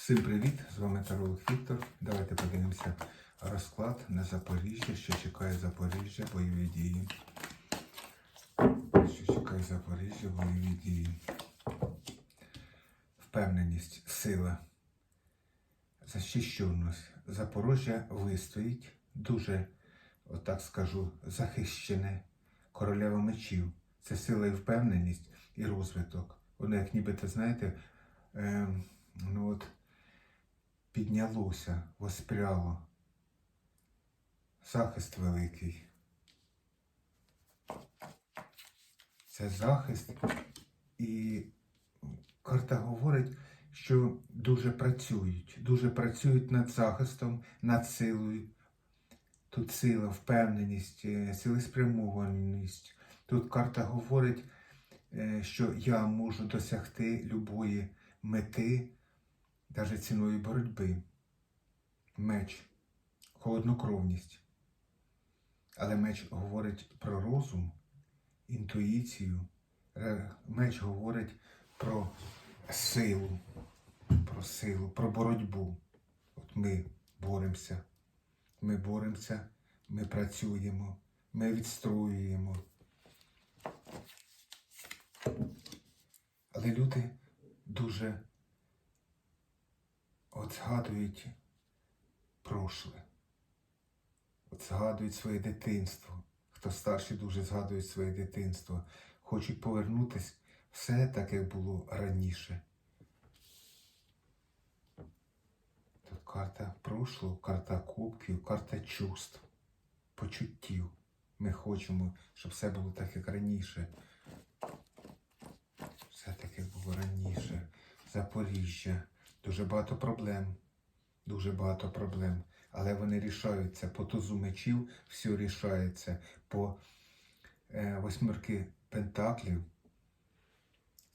Всім привіт! З вами Таролог Віктор. Давайте подивимося розклад на Запоріжжя, що чекає Запоріжжя, бойові дії. Що чекає Запоріжжя, бойові дії. Впевненість, сила, захищеність. Запоріжжя вистоїть дуже, отак скажу, захищене. Королева мечів. Це сила і впевненість і розвиток. Воно, як нібито, знаєте, ем, ну от піднялося, воспряло. Захист великий. Це захист. І карта говорить, що дуже працюють, дуже працюють над захистом, над силою. Тут сила, впевненість, е, цілеспрямованість. Тут карта говорить, е, що я можу досягти любої мети, навіть ціною боротьби. Меч, холоднокровність. Але меч говорить про розум, інтуїцію. Меч говорить про силу, про силу, про боротьбу. От ми боремося. Ми боремося, ми працюємо, ми відстроюємо. Але люди дуже от згадують прошле, от згадують своє дитинство. Хто старший дуже згадує своє дитинство, хочуть повернутися все так, як було раніше. Тут карта прошлого, карта кубків, карта чувств, почуттів. Ми хочемо, щоб все було так, як раніше. Все так, як було раніше. Запоріжжя. Дуже багато проблем. Дуже багато проблем. Але вони рішаються. По тузу мечів все рішається. По е, восьмерки пентаклів.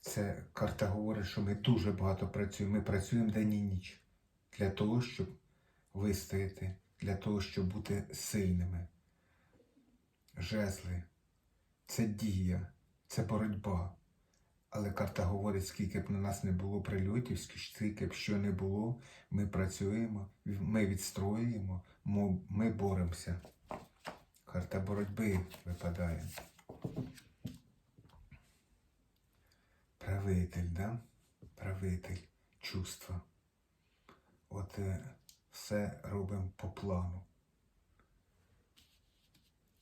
Це карта говорить, що ми дуже багато працюємо. Ми працюємо день і ніч для того, щоб вистояти, для того, щоб бути сильними. Жезли це дія, це боротьба. Але карта говорить, скільки б на нас не було прильотів, скільки б що не було, ми працюємо, ми відстроюємо, ми боремося. Карта боротьби випадає. Правитель, да? Правитель, чувства. От е, все робимо по плану.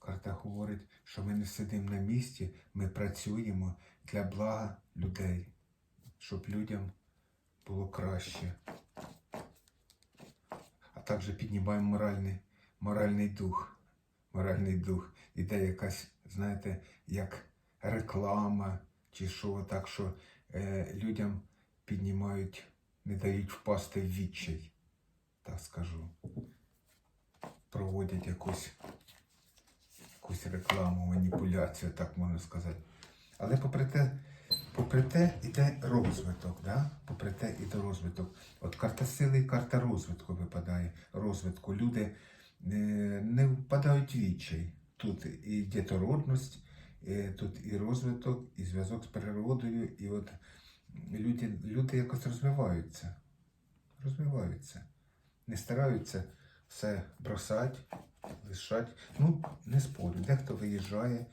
Карта говорить, що ми не сидимо на місці, ми працюємо для блага людей, щоб людям було краще. А також піднімаємо моральний, моральний дух. Моральний дух. Іде якась, знаєте, як реклама, чи що, так що е, людям піднімають, не дають впасти в відчай, так скажу. Проводять якусь якусь рекламу, маніпуляцію, так можна сказати. Але попри те, попри те йде розвиток, да? попри те йде розвиток. От карта сили і карта розвитку випадає. Розвитку. Люди е, не впадають відчай. Тут і дітородність, е, тут і розвиток, і зв'язок з природою, і от люди, люди якось розвиваються. Розвиваються. Не стараються все бросати, лишати. Ну, не спорю, дехто виїжджає,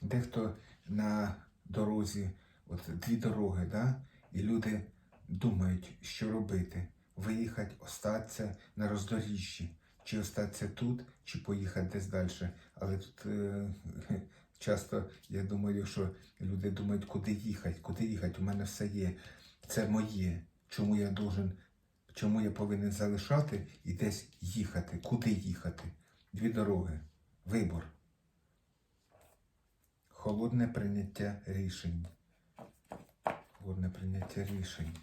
дехто на дорозі, от дві дороги, да? і люди думають, що робити. Виїхати, остатися на роздоріжжі, чи остатися тут, чи поїхати десь далі. Але тут е, часто я думаю, що люди думають, куди їхати, куди їхати. У мене все є. Це моє. Чому я должен, чому я повинен залишати і десь їхати? Куди їхати? Дві дороги. Вибор. Холодне прийняття рішень. Холодне прийняття рішень.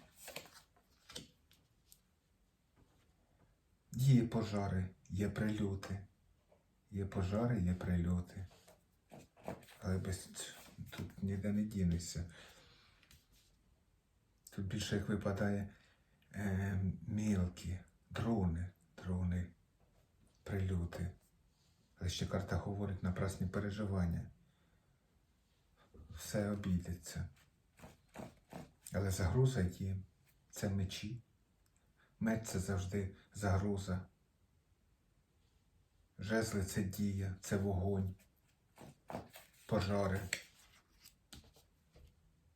Є пожари, є прильоти. Є пожари, є прильоти. Але без тут ніде не дінешся. Тут більше як випадає е, мілкі, дрони, дрони, прильоти. Але ще карта говорить напрасні переживання. Все обійдеться. Але загроза є. це мечі. Меч це завжди загроза. Жезли це дія, це вогонь, пожари,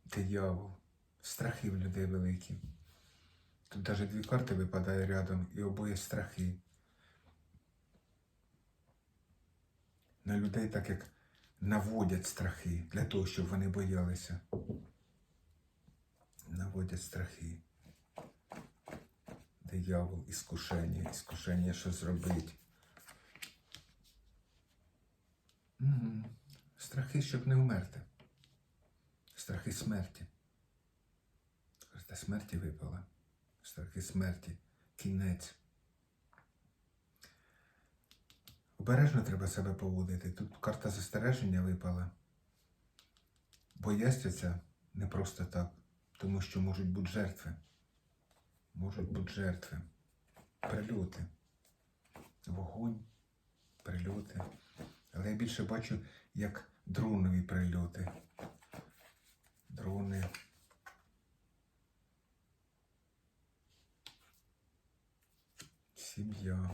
диявол, страхи в людей великі. Тут навіть дві карти випадає рядом і обоє страхи. На людей так як наводять страхи для того, щоб вони боялися. Наводять страхи. Диявол, іскушення, іскушення, що зробить. Угу. Страхи, щоб не вмерти. Страхи смерті. Карта смерті випала. Страхи смерті. Кінець. Обережно треба себе поводити. Тут карта застереження випала. Бояться не просто так, тому що можуть бути жертви. Можуть бути жертви. Прильоти. Вогонь, прильоти. Але я більше бачу, як дронові прильоти. Дрони. Сім'я.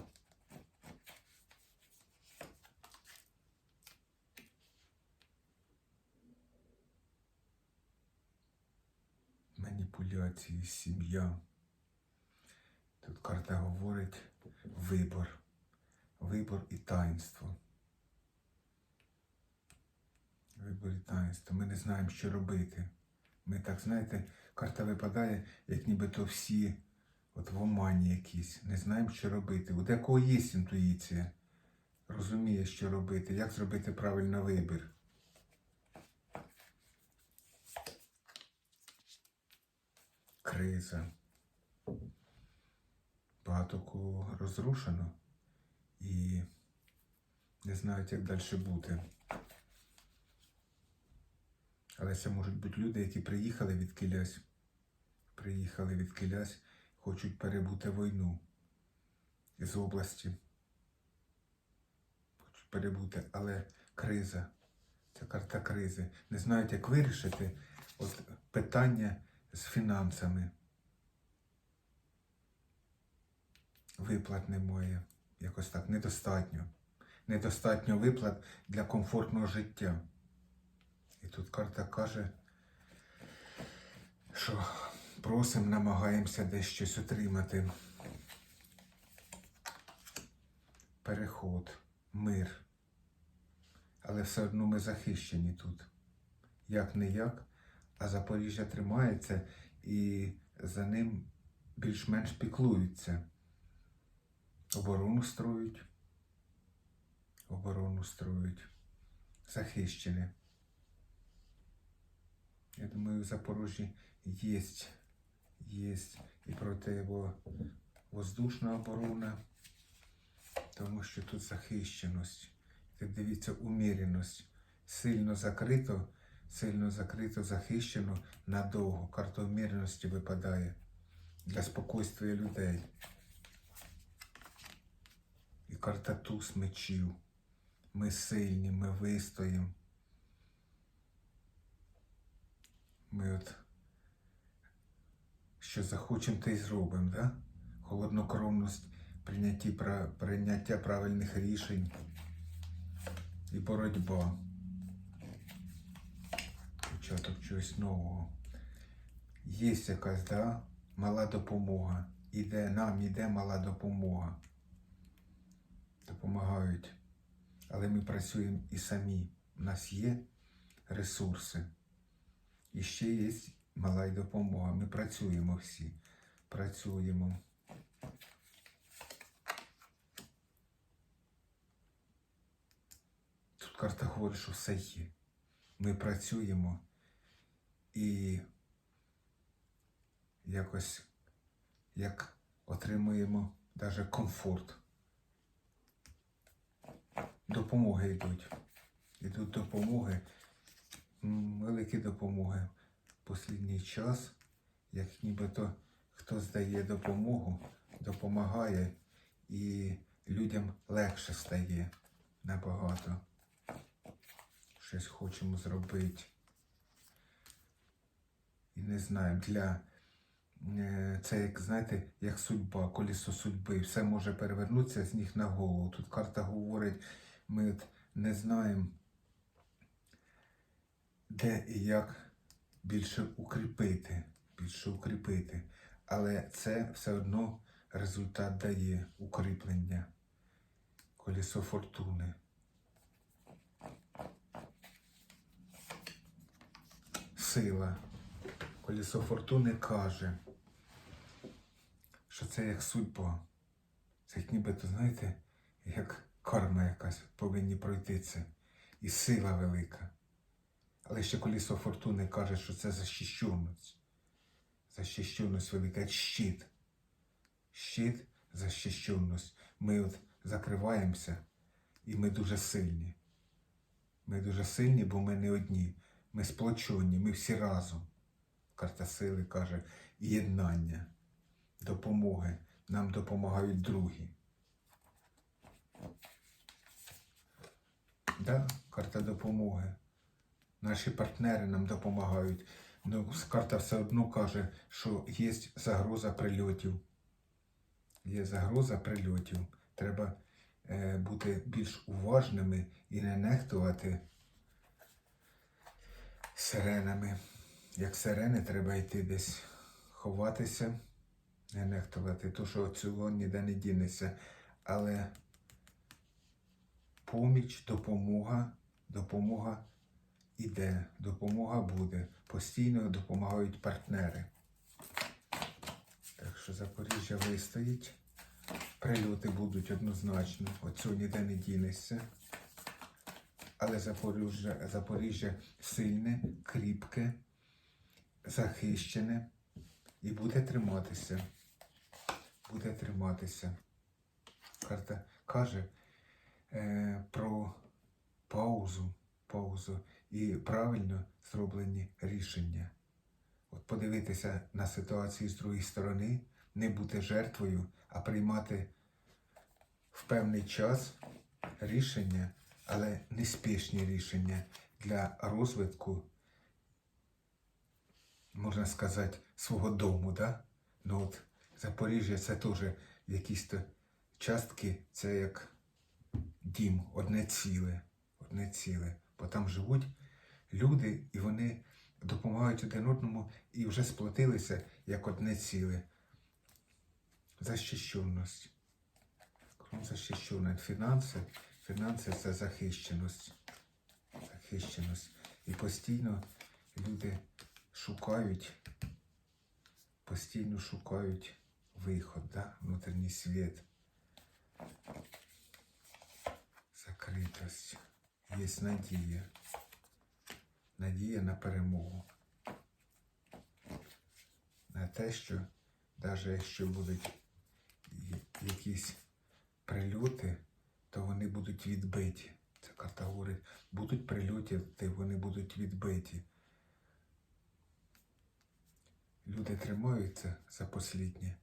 Маніпуляції, сім'я. Тут карта говорить вибор. Вибор і таїнство. Вибор і таїнство. Ми не знаємо, що робити. Ми так, знаєте, карта випадає, як нібито всі от в омані якісь. Не знаємо, що робити. У декого є інтуїція. Розуміє, що робити, як зробити правильний вибір. Криза. Багато кого розрушено і не знають, як далі бути. Але це можуть бути люди, які приїхали від кілясь, приїхали від кілясь, хочуть перебути війну із області. Хочуть перебути, але криза. Це карта кризи. Не знають, як вирішити от питання з фінансами. Виплат немає. Якось так недостатньо. Недостатньо виплат для комфортного життя. І тут карта каже, що просимо, намагаємося десь щось отримати. Переход, мир. Але все одно ми захищені тут. Як не як, а Запоріжжя тримається і за ним більш-менш піклуються. Оборону строють. Оборону строють. Захищені. Я думаю, в Запорожжі є, є і противовоздушна оборона, тому що тут захищеність. Тут дивіться, уміреність. Сильно закрито, сильно закрито, захищено надовго. Карта уміреності випадає для спокійствия людей. І карта туз мечів. Ми сильні, ми вистоїмо. Ми от що захочемо, те й зробимо, да? Холоднокровність, прийняття, прийняття правильних рішень і боротьба. Початок чогось нового. Є якась, да? Мала допомога. Іде, нам іде мала допомога. Допомагають. Але ми працюємо і самі. У нас є ресурси. І ще є мала й допомога. Ми працюємо всі. Працюємо. Тут карта говорить, що все є. Ми працюємо і якось як отримуємо навіть комфорт. Допомоги йдуть. Йдуть допомоги, великі допомоги. Послідній час, як нібито хтось дає допомогу, допомагає і людям легше стає набагато. Щось хочемо зробити. І не знаю, для е, це як знаєте, як судьба, колісо судьби. Все може перевернутися з ніг на голову. Тут карта говорить, ми от не знаємо, де і як більше укріпити, більше укріпити. Але це все одно результат дає укріплення. Колесо фортуни. Сила. Колесо фортуни каже, що це як судьба. Це як нібито, знаєте, як карма якась повинні пройти це. І сила велика. Але ще колесо фортуни каже, що це захищеність. Захищеність велика, щит. Щит, захищеність. Ми от закриваємося і ми дуже сильні. Ми дуже сильні, бо ми не одні. Ми сплочені, ми всі разом. Карта сили каже, єднання, допомоги. Нам допомагають другі. Да, карта допомоги. Наші партнери нам допомагають. Ну, карта все одно каже, що є загроза прильотів. Є загроза прильотів. Треба е, бути більш уважними і не нехтувати сиренами. Як сирени, треба йти десь ховатися, не нехтувати, то що цього ніде не дінеться. Але поміч, допомога, допомога іде, допомога буде. Постійно допомагають партнери. Так що Запоріжжя вистоїть. Прильоти будуть однозначно. Цього ніде не дінешся. Але Запоріжжя, Запоріжжя сильне, кріпке, захищене і буде триматися. Буде триматися. Карта каже е, про паузу, паузу і правильно зроблені рішення. От подивитися на ситуацію з другої сторони, не бути жертвою, а приймати в певний час рішення, але неспішні рішення для розвитку, можна сказати, свого дому. Да? Ну от Запоріжжя це теж якісь частки, це як дім, одне ціле, одне ціле. Бо там живуть люди, і вони допомагають один одному і вже сплотилися як одне ціле. Защищеність. Крім захищеність. Фінанси. Фінанси це захищеність. Захищеність. І постійно люди шукають, постійно шукають виход, да? внутрішній світ. Закритость. Є надія. Надія на перемогу. На те, що навіть якщо будуть якісь прильоти, то вони будуть відбиті. Ця карта говорить, будуть прильоти, то вони будуть відбиті. Люди тримаються за посліднє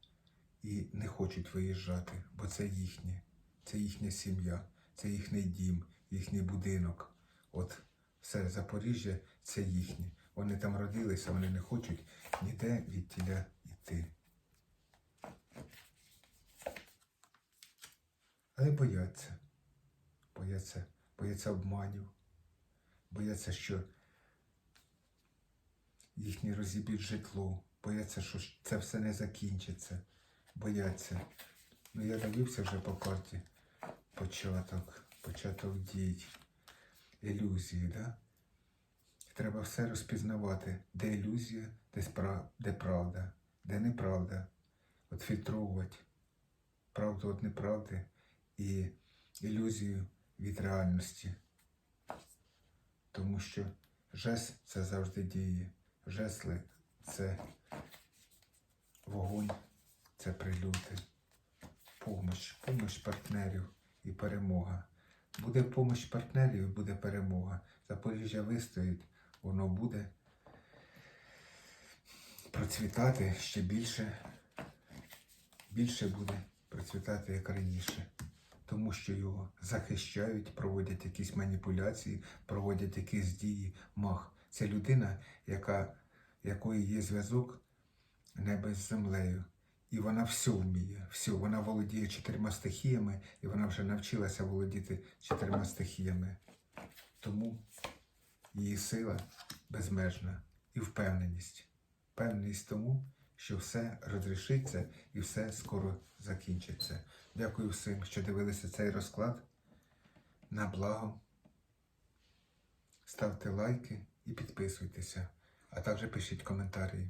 і не хочуть виїжджати, бо це їхнє, це їхня сім'я, це їхній дім, їхній будинок. От все Запоріжжя це їхнє. Вони там родилися, вони не хочуть ніде від тіля йти. Але бояться. Бояться, бояться обманів, бояться, що їхні розіб'ють житло, бояться, що це все не закінчиться. Бояться. Ну я дивився вже по карті початок, початок дій, ілюзії, да? Треба все розпізнавати, де ілюзія, де, спра... де правда, де неправда. От фільтровувати правду від неправди і ілюзію від реальності. Тому що жест це завжди діє. Жесли це вогонь, це прильоти, помощ, помощ партнерів і перемога. Буде помощ партнерів, буде перемога. Запоріжжя вистоїть, воно буде процвітати ще більше, більше буде процвітати як раніше. Тому що його захищають, проводять якісь маніпуляції, проводять якісь дії. Мах. Це людина, яка, якої є зв'язок небо з землею. І вона все вміє, все. Вона володіє чотирма стихіями, і вона вже навчилася володіти чотирма стихіями. Тому її сила безмежна і впевненість. Впевненість тому, що все розрішиться і все скоро закінчиться. Дякую всім, що дивилися цей розклад. На благо. Ставте лайки і підписуйтеся, а також пишіть коментарі.